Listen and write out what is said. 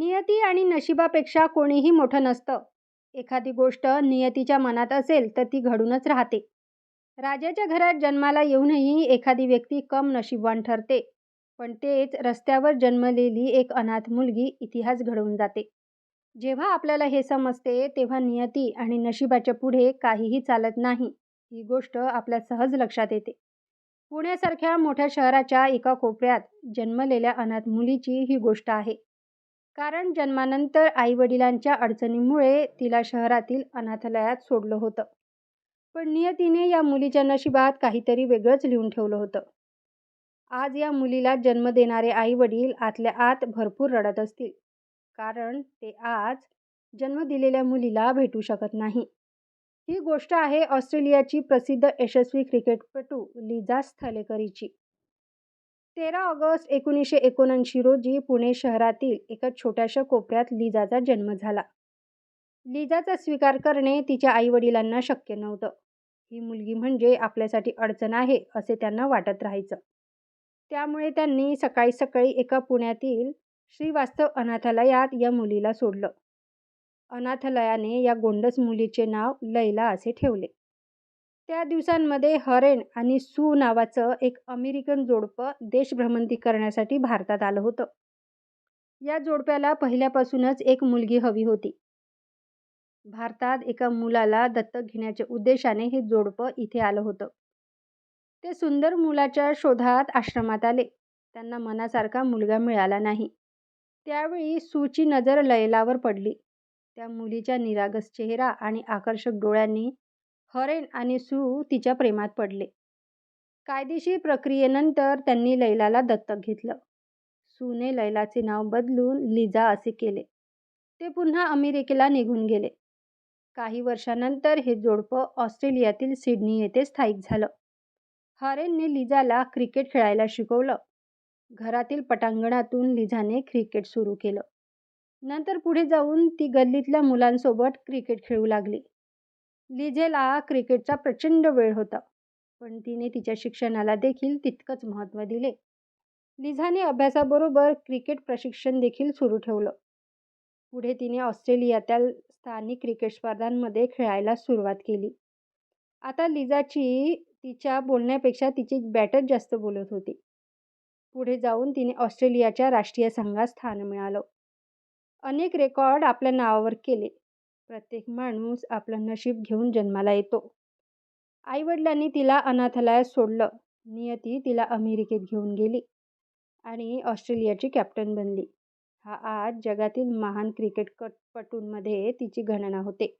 नियती आणि नशिबापेक्षा कोणीही मोठं नसतं. एखादी गोष्ट नियतीच्या मनात असेल तर ती घडूनच राहते. राजाच्या घरात जन्माला येऊनही एखादी व्यक्ती कम नशीबवान ठरते, पण तेच रस्त्यावर जन्मलेली एक अनाथ मुलगी इतिहास घडवून जाते. जेव्हा आपल्याला हे समजते, तेव्हा नियती आणि नशिबाच्या पुढे काहीही चालत नाही, ही गोष्ट आपल्या सहज लक्षात येते. पुण्यासारख्या मोठ्या शहराच्या एका कोपऱ्यात जन्मलेल्या अनाथ मुलीची ही गोष्ट आहे. कारण जन्मानंतर आई-वडिलांच्या अडचणीमुळे तिला शहरातील अनाथालयात सोडलं होतं. पण नियतीने या मुलीच्या नशिबात काहीतरी वेगळंच लिहून ठेवलं होतं. आज या मुलीला जन्म देणारे आई-वडील आतल्या आत भरपूर रडत असतील, कारण ते आज जन्म दिलेल्या मुलीला भेटू शकत नाही. ही गोष्ट आहे ऑस्ट्रेलियाची प्रसिद्ध यशस्वी क्रिकेटपटू लिझा स्थलेकरीची तेरा ऑगस्ट एकोणीसशे एकोणऐंशी रोजी पुणे शहरातील एका छोट्याशा कोपऱ्यात लिजाचा जन्म झाला. लिजाचा स्वीकार करणे तिच्या आईवडिलांना शक्य नव्हतं. ही मुलगी म्हणजे आपल्यासाठी अडचण आहे असे त्यांना वाटत राहायचं. त्यामुळे त्यांनी सकाळी सकाळी एका पुण्यातील श्रीवास्तव अनाथालयात या मुलीला सोडलं. अनाथालयाने या गोंडस मुलीचे नाव लैला असे ठेवले. त्या दिवसांमध्ये हरेन आणि सू नावाचं एक अमेरिकन जोडपं देशभ्रमंती करण्यासाठी भारतात आलं होतं. या जोडप्याला पहिल्यापासूनच एक मुलगी हवी होती. भारतात एका मुलाला दत्तक घेण्याच्या उद्देशाने हे जोडपं इथे आलं होतं. ते सुंदर मुलाच्या शोधात आश्रमात आले. त्यांना मनासारखा मुलगा मिळाला नाही. त्यावेळी सूची नजर लैलावर पडली. त्या मुलीच्या निरागस चेहरा आणि आकर्षक डोळ्यांनी हरेन आणि सू तिच्या प्रेमात पडले. कायदेशीर प्रक्रियेनंतर त्यांनी लैलाला दत्तक घेतलं. सूने लैलाचे नाव बदलून लिझा असे केले. ते पुन्हा अमेरिकेला निघून गेले. काही वर्षानंतर हे जोडपं ऑस्ट्रेलियातील सिडनी येथे स्थायिक झालं. हरेनने लिजाला क्रिकेट खेळायला शिकवलं. घरातील पटांगणातून लिझाने क्रिकेट सुरू केलं. नंतर पुढे जाऊन ती गल्लीतल्या मुलांसोबत क्रिकेट खेळू लागली. लिझेला क्रिकेटचा प्रचंड वेळ होता पण तिने तिच्या शिक्षणाला देखील तितकंच महत्त्व दिले. लिझाने अभ्यासाबरोबर क्रिकेट प्रशिक्षण देखील सुरू ठेवलं. पुढे तिने ऑस्ट्रेलियातील स्थानिक क्रिकेट स्पर्धांमध्ये खेळायला सुरुवात केली. आता लिझाची तिच्या बोलण्यापेक्षा तिची बॅटच जास्त बोलत होती. पुढे जाऊन तिने ऑस्ट्रेलियाच्या राष्ट्रीय संघात स्थान मिळालं अनेक रेकॉर्ड आपल्या नावावर केले. प्रत्येक माणूस आपलं नशीब घेऊन जन्माला येतो. आईवडिलांनी तिला अनाथालयात सोडलं. नियती तिला अमेरिकेत घेऊन गेली आणि ऑस्ट्रेलियाची कॅप्टन बनली. हा आज जगातील महान क्रिकेटपटूंमध्ये तिची गणना होते.